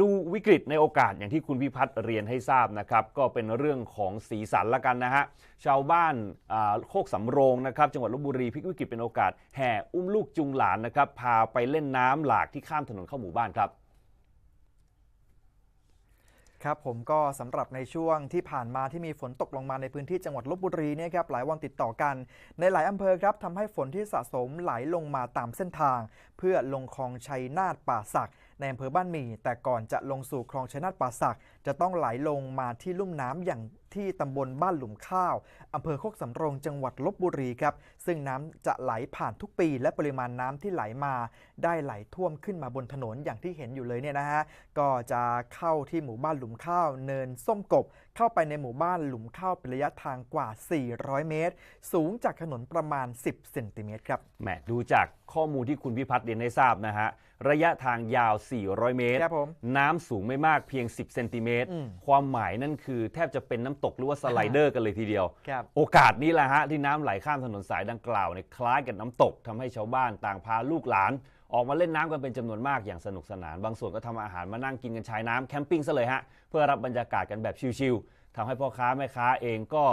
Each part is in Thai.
ดูวิกฤตในโอกาสอย่างที่คุณพิพัฒน์เรียนให้ทราบนะครับ ก็เป็นเรื่องของสีสันละกันนะฮะ ชาวบ้านโคกสำโรงนะครับ จังหวัดลบบุรีพลิกวิกฤตเป็นโอกาส แห่อุ้มลูกจุงหลานนะครับ พาไปเล่นน้ำหลากที่ข้ามถนนเข้าหมู่บ้านครับครับผมก็สำหรับในช่วงที่ผ่านมาที่มีฝนตกลงมาในพื้นที่จังหวัดลบบุรีเนี่ยครับหลายวันติดต่อกัน ในหลายอำเภอครับทำให้ฝนที่สะสมไหลลงมาตามเส้นทาง เพื่อลงคลองชัยนาทป่าสัก ในอำเภอบ้านหมี่ แต่ก่อนจะลงสู่คลองชยนาทป่าสัก จะต้องไหลลงมาที่ลุ่มน้ำอย่างที่ตำบลบ้านหลุมข้าวอำเภอโคกสำโรงจังหวัดลบบุรีครับ ซึ่งน้ำจะไหลผ่านทุกปี และปริมาณน้ำที่ไหลมา ได้ไหลท่วมขึ้นมาบนถนนอย่างที่เห็นอยู่เลยเนี่ยนะฮะ ก็จะเข้าที่หมู่บ้านหลุมข้าว เนินส้มกบ เข้าไปในหมู่บ้านหลุมข้าวเป็นระยะทางกว่า 400 เมตร สูงจากถนนประมาณ 10 เซนติเมตรครับ แหมดูจากข้อมูลที่คุณพิพัฒน์เรียนให้ทราบนะฮะ ระยะทางยาว400 เมตร ครับผมน้ำสูงไม่มากเพียง 10 เซนติเมตร อืมความหมายนั่นคือแทบจะเป็นน้ำตกหรือว่าสไลเดอร์กันเลยทีเดียว ครับโอกาสนี้แหละฮะที่น้ำไหลข้ามถนนสายดังกล่าวเนี่ยคล้ายกับน้ำตกทำให้ชาวบ้านต่างพาลูกหลาน ออกมาเล่นน้ำกันเป็นจำนวนมากอย่างสนุกสนาน บางส่วนก็ทำอาหารมานั่งกินกันชายน้ำแคมปิ้งซะเลยฮะเพื่อรับบรรยากาศกันแบบชิลๆทำให้พ่อค้าแม่ค้าเองก็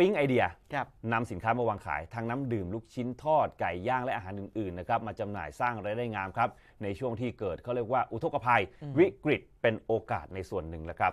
ปิ๊งไอเดียครับนำสินค้ามาวางขายทั้งน้ำดื่มลูกชิ้นทอดไก่ย่างและอาหารอื่นๆนะครับมาจำหน่ายสร้างรายได้งามครับในช่วงที่เกิดเขาเรียกว่าอุทกภัย วิกฤตเป็นโอกาสในส่วนหนึ่งแหละครับ